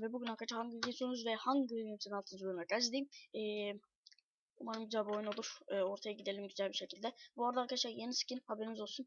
Abi. Bugün arkadaşlar hangi geçiyorsunuz ve hangi Games'in 6. bölümüne karşıdayım. Ee, umarım güzel bir oyun olur. Ee, ortaya gidelim güzel bir şekilde. Bu arada arkadaşlar yeni skin haberiniz olsun.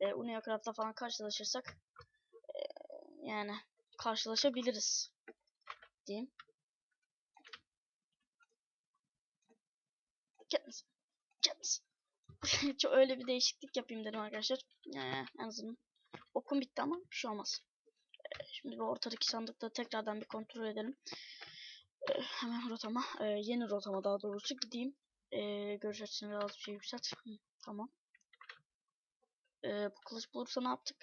Ee, Unia Craft'ta falan karşılaşırsak ee, yani karşılaşabiliriz diyeyim. Gelmesin. Çok öyle bir değişiklik yapayım dedim arkadaşlar. Ee, en azından okum bitti ama bir şey olmaz. Şimdi bu ortadaki sandıkta tekrardan bir kontrol edelim. Ee, hemen rotama, e, yeni rotama daha doğrusu gideyim. Ee, görüş açısını biraz bir şey yükselt. Hı, tamam. Ee, bu kılıç bulursa ne yaptık?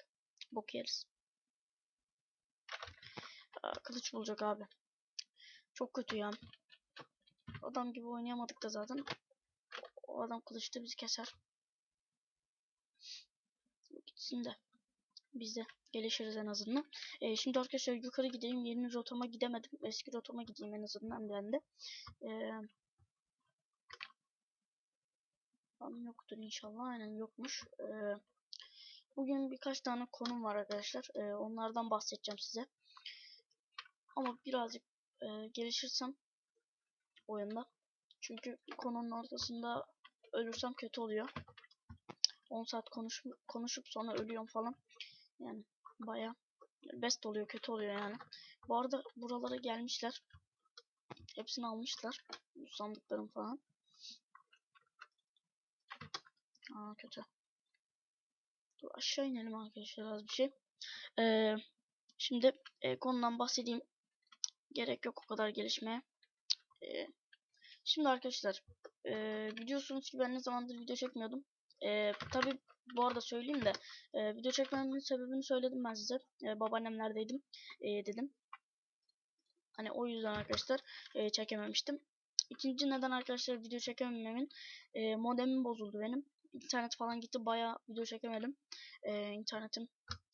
Bok yeriz. Aa, kılıç bulacak abi. Çok kötü ya. Adam gibi oynayamadık da zaten. O adam kılıçta bizi keser. Gitsin de. Biz de gelişiriz en azından. Ee, şimdi arkadaşlar yukarı gideyim. Yeni rotama gidemedim. Eski rotama gideyim en azından ben de. Tam yoktur inşallah. Aynen yokmuş. Ee, bugün birkaç tane konum var arkadaşlar. Ee, onlardan bahsedeceğim size. Ama birazcık e, gelişirsem oyunda. Çünkü konunun ortasında ölürsem kötü oluyor. 10 saat konuş konuşup sonra ölüyorum falan. Yani baya best oluyor kötü oluyor yani. Bu arada buralara gelmişler. Hepsini almışlar. Sandıklarım falan. Aa kötü. Dur aşağı inelim arkadaşlar az bir şey. Ee, şimdi e, konudan bahsedeyim. Gerek yok o kadar gelişmeye. Ee, şimdi arkadaşlar e, biliyorsunuz ki ben ne zamandır video çekmiyordum. E, tabi bu arada söyleyeyim de e, video çekmemin sebebini söyledim ben size. E, babaannemlerdeydim e, dedim. Hani o yüzden arkadaşlar e, çekememiştim. İkinci neden arkadaşlar video çekemememin e, modemim bozuldu benim. İnternet falan gitti baya video çekemedim. E, internetim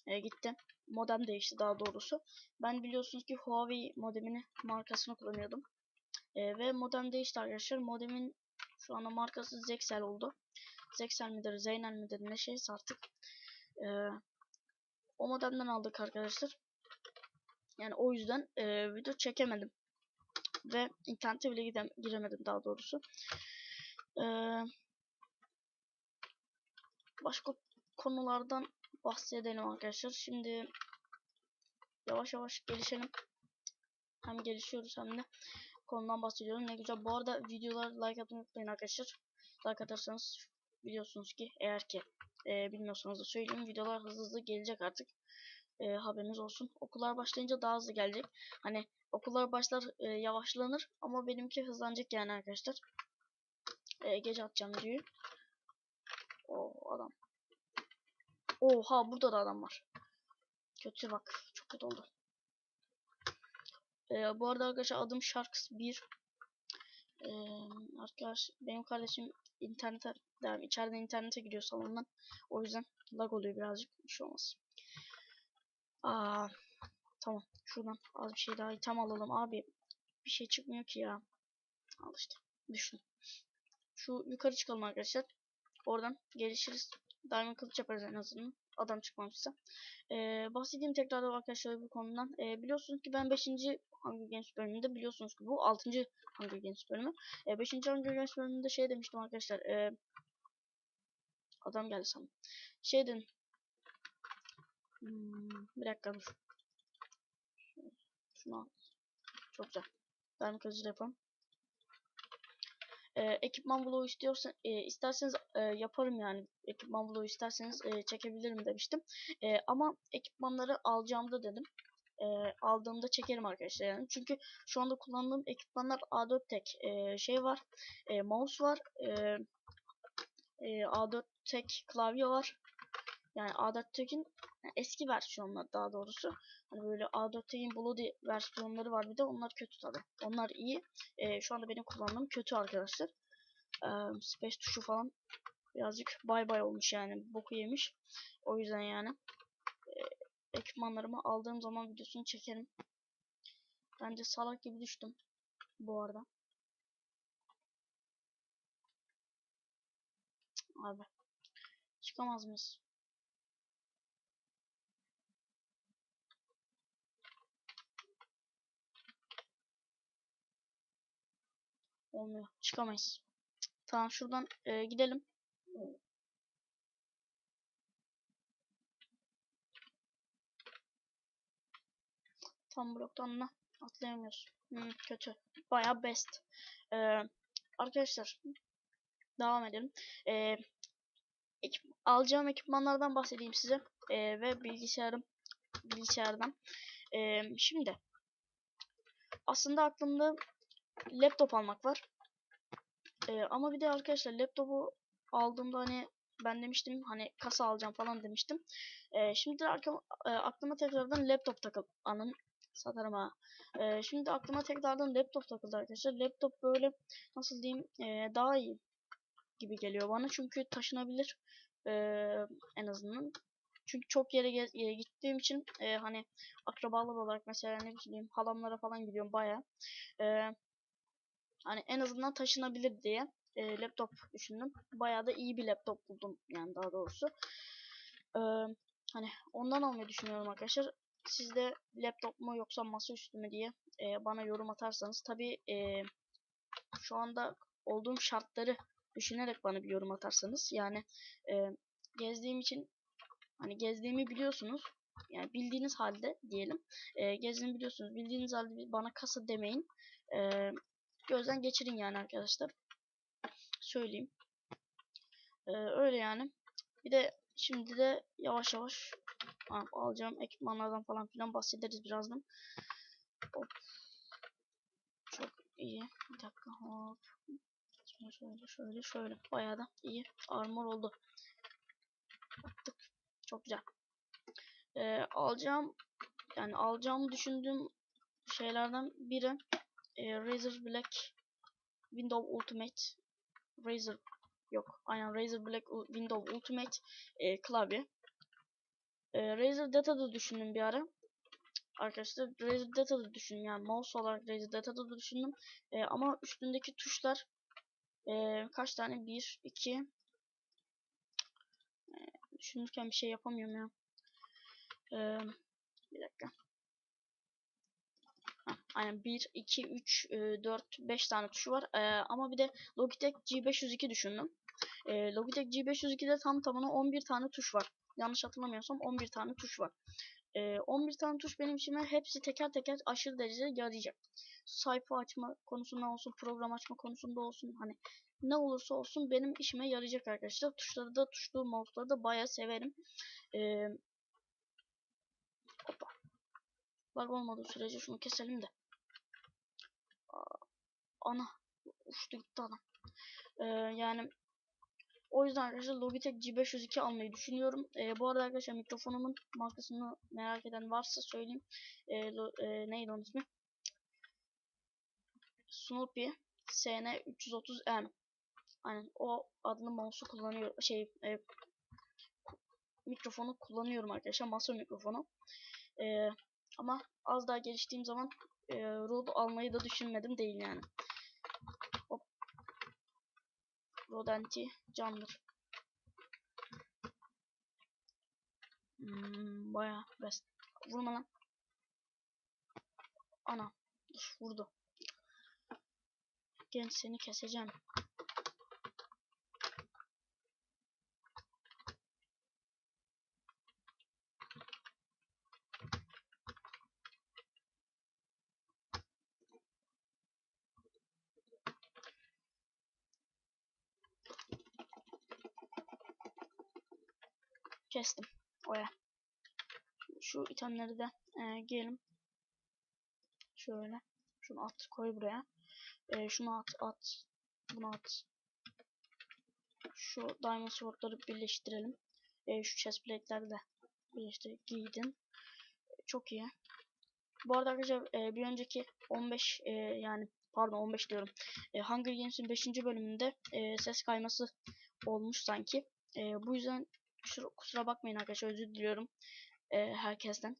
e, gitti. Modem değişti daha doğrusu. Ben biliyorsunuz ki Huawei modemini markasını kullanıyordum. E, ve modem değişti arkadaşlar. Modemin şu anda markası Zexel oldu. Zexel midir, Zeynel midir ne şeyse artık. E, o modemden aldık arkadaşlar. Yani o yüzden e, video çekemedim. Ve internete bile gidem giremedim daha doğrusu. Eee başka konulardan bahsedelim arkadaşlar. Şimdi yavaş yavaş gelişelim. Hem gelişiyoruz hem de konudan bahsediyorum. Ne güzel. Bu arada videolar like atmayı unutmayın arkadaşlar. Like atarsanız biliyorsunuz ki eğer ki e, bilmiyorsanız da söyleyeyim. Videolar hızlı hızlı gelecek artık. E, haberiniz olsun. Okullar başlayınca daha hızlı gelecek. Hani okullar başlar e, yavaşlanır ama benimki hızlanacak yani arkadaşlar. E, gece atacağım videoyu. O adam. Oha burada da adam var. Kötü bak. Çok kötü oldu. Ee, bu arada arkadaşlar adım Sharks 1. Ee, arkadaş benim kardeşim internete yani içeriden internete gidiyor salondan. O yüzden lag oluyor birazcık. Bir şey olmaz. Aa, tamam. Şuradan az bir şey daha item alalım abi. Bir şey çıkmıyor ki ya. Al işte. Düşün. Şu yukarı çıkalım arkadaşlar. Oradan gelişiriz. Diamond kılıç yaparız en azından. Adam çıkmamışsa. Ee, bahsedeyim tekrar arkadaşlar bu konudan. Ee, biliyorsunuz ki ben 5. Hunger Games bölümünde biliyorsunuz ki bu 6. Hunger Games bölümü. Ee, 5. Hunger Games bölümünde şey demiştim arkadaşlar. E, adam geldi sanırım. Şey dedim. Hmm, bir dakika dur. Şunu al. Çok güzel. Diamond kılıcı yapalım e, ekipman bloğu istiyorsan e, isterseniz e, yaparım yani ekipman bloğu isterseniz e, çekebilirim demiştim. E, ama ekipmanları alacağımda dedim. E, aldığımda çekerim arkadaşlar yani. Çünkü şu anda kullandığım ekipmanlar A4 tek e, şey var. E, mouse var. E, e, A4 tek klavye var. Yani A4 Tek'in eski versiyonları daha doğrusu. Hani böyle A4 Tek'in Bloody versiyonları var bir de onlar kötü tabi. Onlar iyi. E, şu anda benim kullandığım kötü arkadaşlar. E, space tuşu falan birazcık bay bay olmuş yani. Boku yemiş. O yüzden yani e, ekipmanlarımı aldığım zaman videosunu çekerim. Bence salak gibi düştüm bu arada. Abi. Çıkamaz mıyız? Olmuyor. Çıkamayız. Tamam şuradan e, gidelim. Tam bloktan da atlayamıyoruz. Hmm, kötü. Baya best. Ee, arkadaşlar devam edelim. Ee, ekip- alacağım ekipmanlardan bahsedeyim size. Ee, ve bilgisayarım bilgisayardan. Ee, şimdi aslında aklımda laptop almak var. Ee, ama bir de arkadaşlar laptopu aldığımda hani ben demiştim hani kasa alacağım falan demiştim. Ee, şimdi de aklıma tekrardan laptop takıl anın satarım ha. Ee, şimdi aklıma tekrardan laptop takıldı arkadaşlar. Laptop böyle nasıl diyeyim e, daha iyi gibi geliyor bana çünkü taşınabilir e, en azından. Çünkü çok yere e, gittiğim için e, hani akrabalar olarak mesela ne bileyim halamlara falan gidiyorum baya. E, hani en azından taşınabilir diye e, laptop düşündüm. Bayağı da iyi bir laptop buldum yani daha doğrusu. E, hani ondan almayı düşünüyorum arkadaşlar. Siz de laptop mu yoksa masaüstü mü diye e, bana yorum atarsanız tabi e, şu anda olduğum şartları düşünerek bana bir yorum atarsanız yani e, gezdiğim için hani gezdiğimi biliyorsunuz yani bildiğiniz halde diyelim e, gezdiğimi biliyorsunuz bildiğiniz halde bana kasa demeyin e, gözden geçirin yani arkadaşlar. Söyleyeyim. E, öyle yani. Bir de şimdi de yavaş yavaş alacağım ekipmanlardan falan filan bahsederiz birazdan. Hop. çok iyi. Bir dakika hop. Şöyle şöyle şöyle şöyle. Bayağı da iyi armor oldu. Yaptık çok güzel. Ee, alacağım yani alacağımı düşündüğüm şeylerden biri e, Razer Black Windows Ultimate. Razer yok. Aynen Razer Black Windows Ultimate e, klavye. E, Razer Data'da düşündüm bir ara. Arkadaşlar Razer Data'da düşündüm. Yani mouse olarak Razer Data'da da düşündüm. E, ama üstündeki tuşlar e, kaç tane? 1 2 düşünürken bir şey yapamıyorum ya. E, bir dakika aynen 1, 2, 3, 4, 5 tane tuşu var. Ee, ama bir de Logitech G502 düşündüm. Ee, Logitech G502'de tam tamına 11 tane tuş var. Yanlış hatırlamıyorsam 11 tane tuş var. Ee, 11 tane tuş benim işime hepsi teker teker aşırı derecede yarayacak. Sayfa açma konusunda olsun, program açma konusunda olsun hani ne olursa olsun benim işime yarayacak arkadaşlar. Tuşları da tuşlu mouse'ları da bayağı severim. Ee, hoppa. Lag olmadığı sürece şunu keselim de. Ana uçtu gitti adam. Ee, yani o yüzden arkadaşlar Logitech G502 almayı düşünüyorum. Ee, bu arada arkadaşlar mikrofonumun markasını merak eden varsa söyleyeyim. Ee, lo, e, neydi onun ismi? Snoopy SN330M. Aynen o adlı mouse'u kullanıyorum. Şey e, mikrofonu kullanıyorum arkadaşlar. Masa mikrofonu. Ee, ama az daha geliştiğim zaman e, Rode almayı da düşünmedim değil yani. Hop. Rode NT candır. Hmm, bayağı best. Vurma lan. Ana. Vurdu. Genç seni keseceğim. Şu itemleri de e, giyelim. Şöyle. Şunu at koy buraya. E, şunu at at. Bunu at. Şu diamond swordları birleştirelim. E, şu chest plate'leri de birleştir giydin. Çok iyi. Bu arada arkadaşlar e, bir önceki 15 e, yani pardon 15 diyorum. E, Hunger Games'in 5. bölümünde e, ses kayması olmuş sanki. E, bu yüzden kusura, kusura bakmayın arkadaşlar özür diliyorum e, herkesten.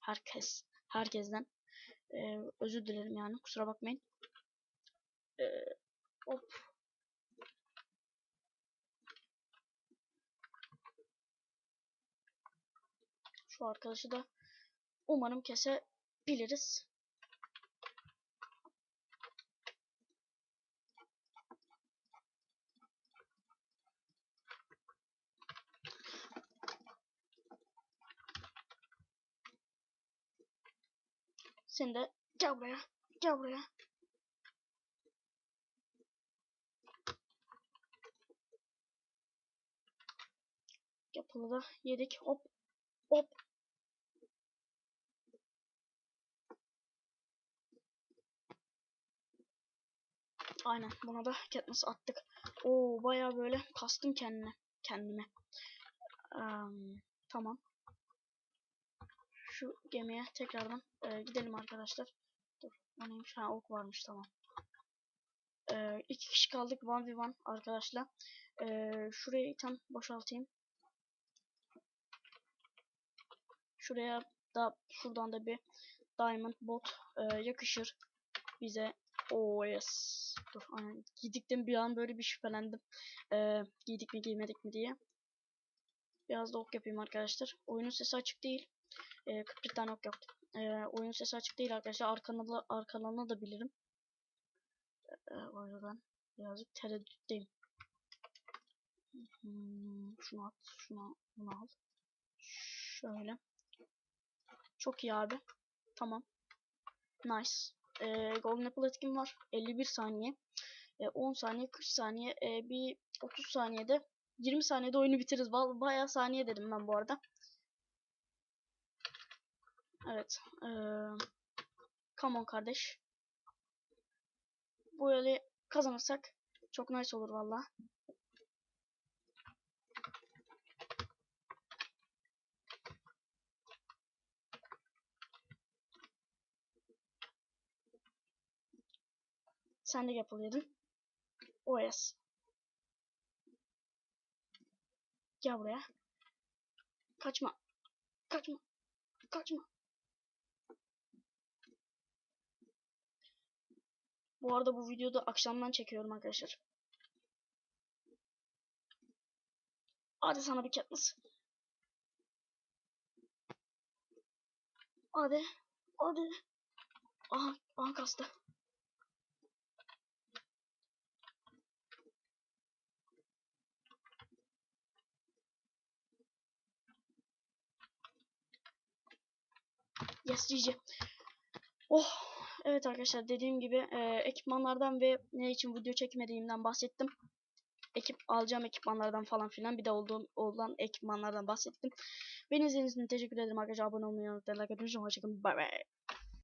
Herkes herkesten e, özür dilerim yani kusura bakmayın. E, hop. Şu arkadaşı da umarım kesebiliriz. Sen de gel buraya. Gel buraya. Yapılı da yedik. Hop. Hop. Aynen buna da Katniss attık. Oo baya böyle kastım kendime. Kendime. Am, tamam. Şu gemiye tekrardan e, gidelim arkadaşlar. Dur. O neymiş? Ha ok varmış tamam. E, iki kişi kaldık. 1v1 arkadaşlar. E, şurayı tam boşaltayım. Şuraya da şuradan da bir diamond bot e, yakışır bize. Oh yes. Dur aynen. Giydikten bir an böyle bir şüphelendim. E, giydik mi giymedik mi diye. Biraz da ok yapayım arkadaşlar. Oyunun sesi açık değil. E, 41 tane ok yaptım. E, oyunun sesi açık değil arkadaşlar. Arkanı arkalarını da bilirim. E, o yüzden birazcık tereddütteyim. Hmm, şunu at. Şunu, bunu al. Şöyle. Çok iyi abi. Tamam. Nice. Ee, Golden Apple etkin var. 51 saniye. Ee, 10 saniye, 40 saniye, ee, bir 30 saniyede 20 saniyede oyunu bitiririz. Ba- Bayağı saniye dedim ben bu arada. Evet. Ee, come on kardeş. Bu eli kazanırsak çok nice olur valla. Sen de yapılıyordun. O yes. Gel buraya. Kaçma. Kaçma. Kaçma. Bu arada bu videoda akşamdan çekiyorum arkadaşlar. Hadi sana bir Katniss. Hadi. Hadi. Aha, aha kastı. Yes GG. Oh. Evet arkadaşlar dediğim gibi e, ekipmanlardan ve ne için video çekmediğimden bahsettim. Ekip alacağım ekipmanlardan falan filan bir de olduğum olan ekipmanlardan bahsettim. Beni izlediğiniz için teşekkür ederim arkadaşlar. Abone olmayı unutmayın. Like atmayı. Hoşçakalın. Bye bye.